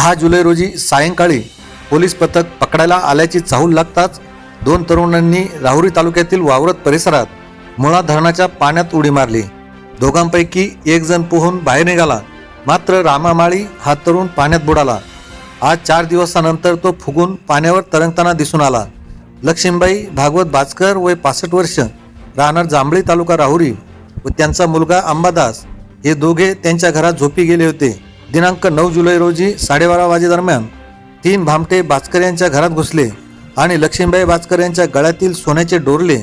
दहा जुलै रोजी सायंकाळी पोलीस पथक पकडायला आल्याची चाहूल लागताच दोन तरुणांनी राहुरी तालुक्यातील वावरत परिसरात मुळा धरणाच्या पाण्यात उडी मारली. दोघांपैकी एक जण पोहून बाहेर निघाला. मात्र रामामाळी हा तरुण पाण्यात बुडाला. आज चार दिवसानंतर तो फुगून पाण्यावर तरंगताना दिसून आला. लक्ष्मीबाई भागवत भास्कर वय पासष्ट वर्ष राहणार जांभळी तालुका राहुरी व त्यांचा मुलगा अंबादास हे दोघे त्यांच्या घरात झोपी गेले होते. दिनांक नऊ जुलै रोजी साडेबारा वाजेदरम्यान तीन भामटे बाचकर यांच्या घरात घुसले आणि लक्ष्मीबाई बाचकर यांच्या गळ्यातील सोन्याचे डोरले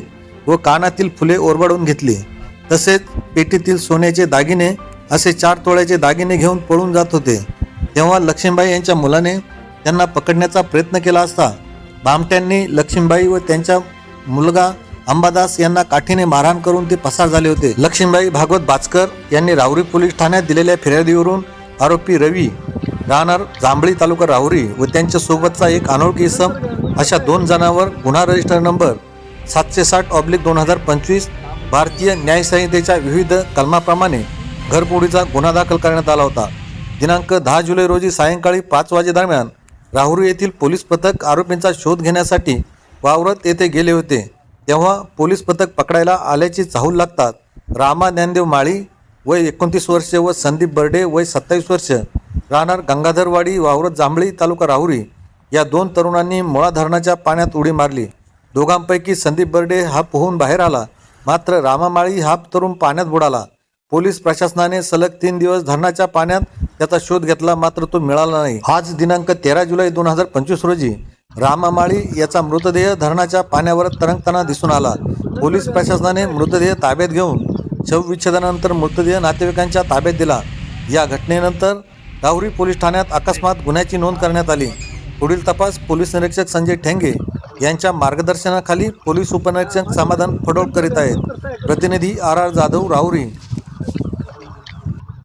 व कानातील फुले ओरबाडून घेतली. तसेच पेटीतील सोन्याचे दागिने असे चार तोळ्याचे दागिने घेऊन पळून जात होते. तेव्हा लक्ष्मीबाई यांच्या मुलाने त्यांना पकडण्याचा प्रयत्न केला असता भामट्यांनी लक्ष्मीबाई व त्यांच्या मुलगा अंबादास यांना काठीने मारहाण करून ते पसार झाले होते. लक्ष्मीबाई भागवत बाचकर यांनी रावरी पोलीस ठाण्यात दिलेल्या फिर्यादीवरून आरोपी रवी राहणार जांभळी तालुका राहुरी व त्यांच्या सोबतचा एक अनोळखी इसम अशा दोन जणांवर गुन्हा रजिस्टर नंबर सातशे साठ ऑब्लिक दोन हजार पंचवीस भारतीय न्यायसंहितेच्या विविध कलमाप्रमाणे घरपोडीचा गुन्हा दाखल करण्यात आला होता. दिनांक दहा जुलै रोजी सायंकाळी पाच वाजेदरम्यान राहुरी येथील पोलीस पथक आरोपींचा शोध घेण्यासाठी वावरत येथे गेले होते. तेव्हा पोलीस पथक पकडायला आल्याची चाहूल लागतात रामा ज्ञानदेव माळी वय एकोणतीस वर्ष व संदीप बर्डे वय सत्तावीस वर्ष राहणार गंगाधरवाडी वावरत जांभळी तालुका राहुरी. या दोन तरुणांनी मुळा धरणाच्या पाण्यात उडी मारली. दोघांपैकी संदीप बर्डे हा पोहून बाहेर आला. मात्र रामामाळी हा तरुण पाण्यात बुडाला. पोलीस प्रशासनाने सलग तीन दिवस धरणाच्या पाण्यात त्याचा शोध घेतला मात्र तो मिळाला नाही. आज दिनांक तेरा जुलै दोन हजार पंचवीस रोजी रामामाळी याचा मृतदेह धरणाच्या पाण्यावर तरंगताना दिसून आला. पोलीस प्रशासनाने मृतदेह ताब्यात घेऊन शवविच्छेदनानंतर मृतदेह नातेवाईकांच्या ताब्यात दिला. या घटनेनंतर राहुरी पोलीस ठाण्यात अकस्मात गुन्ह्याची नोंद करण्यात आली. पुढील तपास पोलीस निरीक्षक संजय ठेंगे यांच्या मार्गदर्शनाखाली पोलीस उपनिरीक्षक समाधान फडोळ करीत आहेत. प्रतिनिधी आर आर जाधव राहुरी.